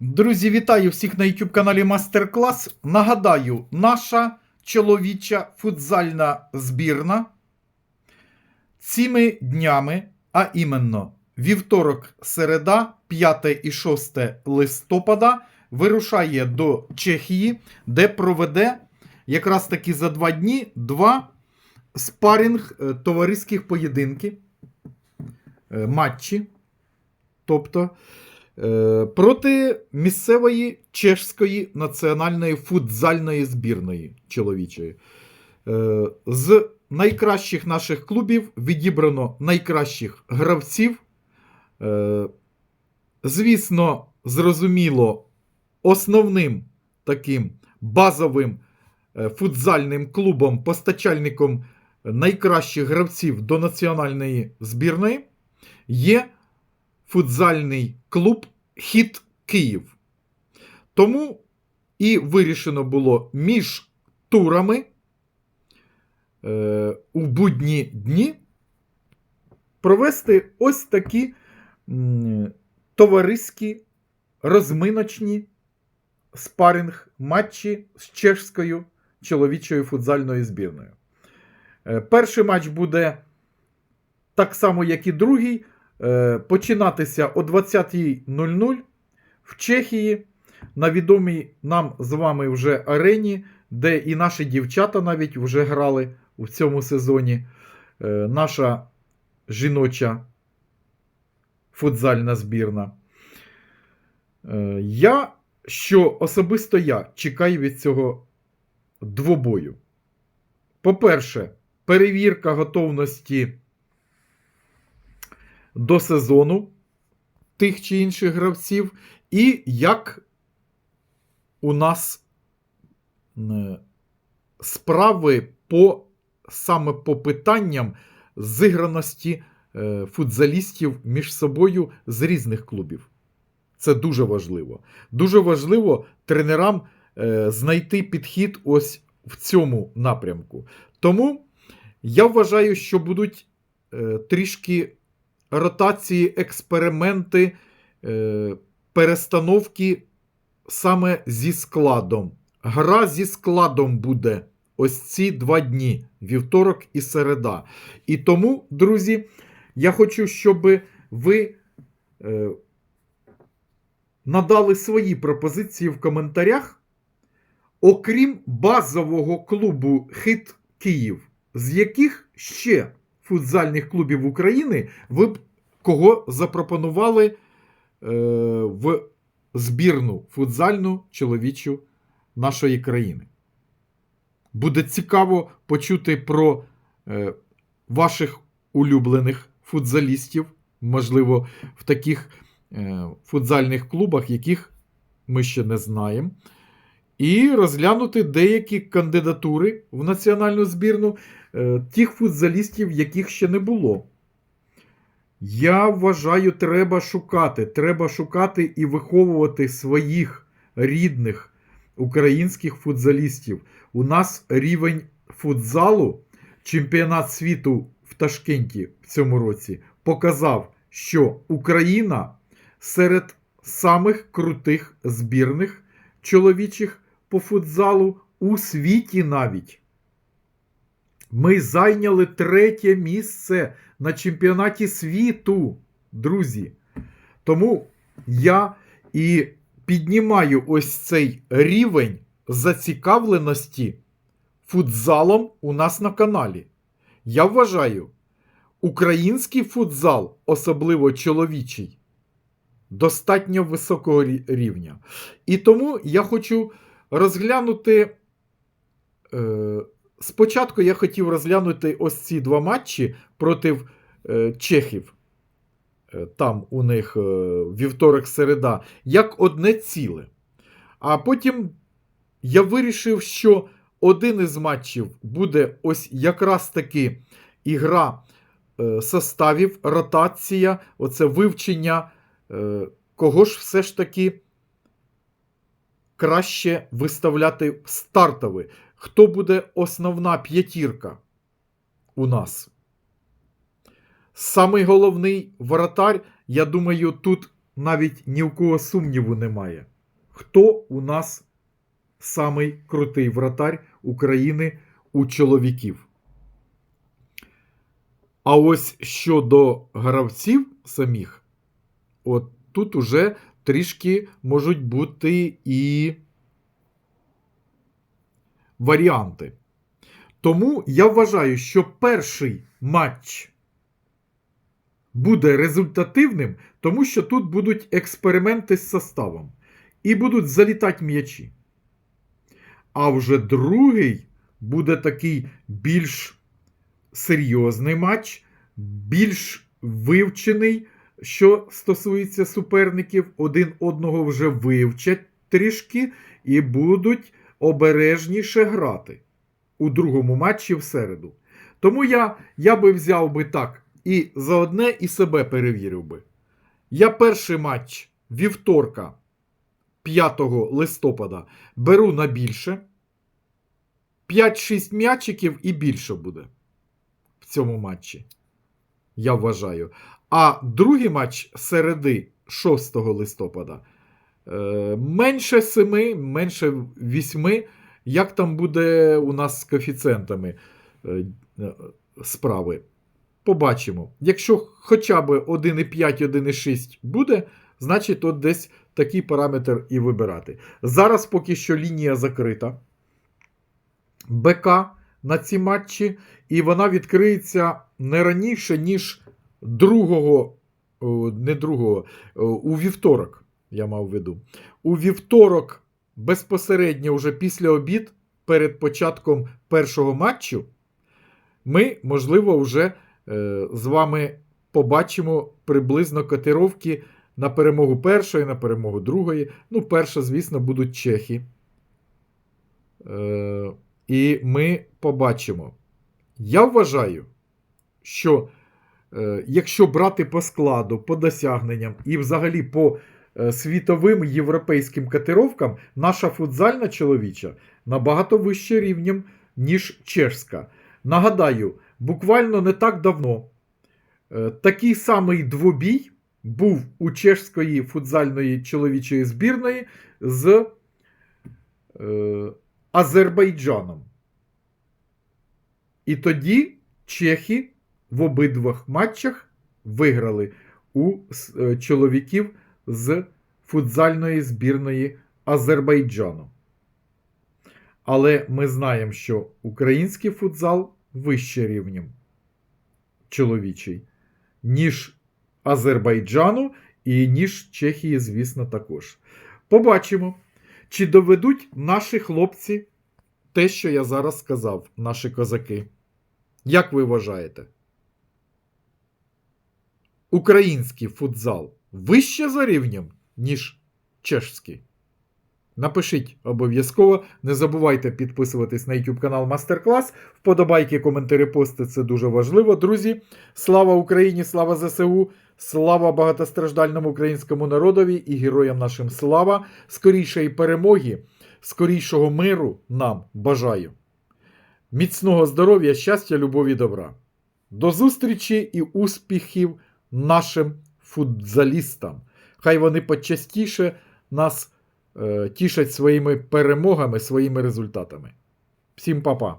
Друзі, вітаю всіх на YouTube каналі Мастер Клас. Нагадаю, наша чоловіча футзальна збірна цими днями, а іменно вівторок, середа, 5 і 6 листопада, вирушає до Чехії, де проведе якраз таки за два дні два спарінг е, товариських поєдинки, е, матчі. Тобто проти місцевої чешської національної футзальної збірної чоловічої. Е, З найкращих наших клубів відібрано найкращих гравців. Е, Звісно, зрозуміло, основним таким базовим е, футзальним клубом, постачальником найкращих гравців до національної збірної є футзальний клуб Хіт Київ. Тому і вирішено було між турами е, у будні дні провести ось такі м, товариські розминочні спаринг матчі з чешською чоловічою футзальною збірною. Е, перший матч буде так само, як і другий, починатися о 20.00 в Чехії на відомій нам з вами вже арені, де і наші дівчата навіть вже грали у цьому сезоні. Е, Наша жіноча футзальна збірна. Е, Я, що особисто я чекаю від цього двобою. По-перше, перевірка готовності до сезону тих чи інших гравців, і як у нас е, справи по саме по питанням зіграності е, футзалістів між собою з різних клубів. Це дуже важливо. Дуже важливо тренерам е, знайти підхід ось в цьому напрямку. Тому я вважаю, що будуть трішки ротації, експерименти, е, перестановки саме зі складом. Гра зі складом буде ось ці два дні вівторок і середа. І тому, друзі, я хочу, щоб ви е, надали свої пропозиції в коментарях. Окрім базового клубу Хит Київ, з яких ще футзальних клубів України ви б кого запропонували е, в збірну футзальну чоловічу нашої країни? Буде цікаво почути про е, ваших улюблених футзалістів, можливо, в таких е, футзальних клубах, яких ми ще не знаємо. І розглянути деякі кандидатури в національну збірну тих футзалістів, яких ще не було. Я вважаю, треба шукати. Треба шукати і виховувати своїх рідних українських футзалістів. У нас рівень футзалу, чемпіонат світу в Ташкенті в цьому році показав, що Україна серед самих крутих збірних чоловічих по футзалу у світі навіть. Ми зайняли третє місце на чемпіонаті світу, друзі. Тому я і піднімаю ось цей рівень зацікавленості футзалом у нас на каналі. Я вважаю, український футзал, особливо чоловічий, достатньо високого рівня. І тому я хочу розглянути. Е, спочатку я хотів розглянути ось ці два матчі проти е, чехів. Е, Там у них е, вівторок-середа, як одне ціле. А потім я вирішив, що один із матчів буде ось якраз таки ігра составів, ротація, оце вивчення, кого ж все ж таки краще виставляти стартовий. Хто буде основна п'ятірка у нас? Самий головний воротар, я думаю, тут навіть ні в кого сумніву немає, хто у нас самий крутий вратар України у чоловіків. А ось щодо гравців самих, от тут уже трішки можуть бути і варіанти. Тому я вважаю, що перший матч буде результативним, тому що тут будуть експерименти з составом і будуть залітати м'ячі. А вже другий буде такий більш серйозний матч, більш вивчений, що стосується суперників, один одного вже вивчать трішки і будуть обережніше грати у другому матчі в середу. Тому я, я би взяв би так і за одне, і себе перевірив би. Я перший матч вівторка 5 листопада беру на більше. 5-6 м'ячиків і більше буде в цьому матчі. Я вважаю. А другий матч середи 6 листопада. Е, Менше 7, менше 8. Як там буде у нас з коефіцієнтами е, справи? Побачимо. Якщо хоча б 1,5, 1,6 буде, значить от десь такий параметр і вибирати. Зараз поки що лінія закрита. БК на ці матчі, і вона відкриється не раніше, ніж другого, не другого, у вівторок, я мав в виду. У вівторок, безпосередньо вже після обід, перед початком першого матчу, ми, можливо, вже е, з вами побачимо приблизно котировки на перемогу першої, на перемогу другої. Ну, перша, звісно, будуть чехи. Е, і ми побачимо. Я вважаю, що е, якщо брати по складу, по досягненням і взагалі по світовим європейським котировкам, наша футзальна чоловіча набагато вище рівнем, ніж чешська. Нагадаю, буквально не так давно е, такий самий двобій був у чешської футзальної чоловічої збірної з е, Азербайджаном. І тоді чехи в обидвох матчах виграли у е, чоловіків з футзальної збірної Азербайджану. Але ми знаємо, що український футзал вище рівнем чоловічий, ніж Азербайджану і ніж Чехії, звісно, також. Побачимо, чи доведуть наші хлопці те, що я зараз сказав, наші козаки. Як ви вважаєте? Український футзал вище за рівнем, ніж чешський? Напишіть обов'язково. Не забувайте підписуватись на YouTube канал Мастер Клас. Вподобайки, коментарі, пости це дуже важливо. Друзі, слава Україні, слава ЗСУ, слава багатостраждальному українському народові і героям нашим слава, скорішої перемоги, скорішого миру нам бажаю. Міцного здоров'я, щастя, любові, добра. До зустрічі і успіхів нашим футзалістам. Хай вони почастіше нас е, тішать своїми перемогами, своїми результатами. Всім па-па!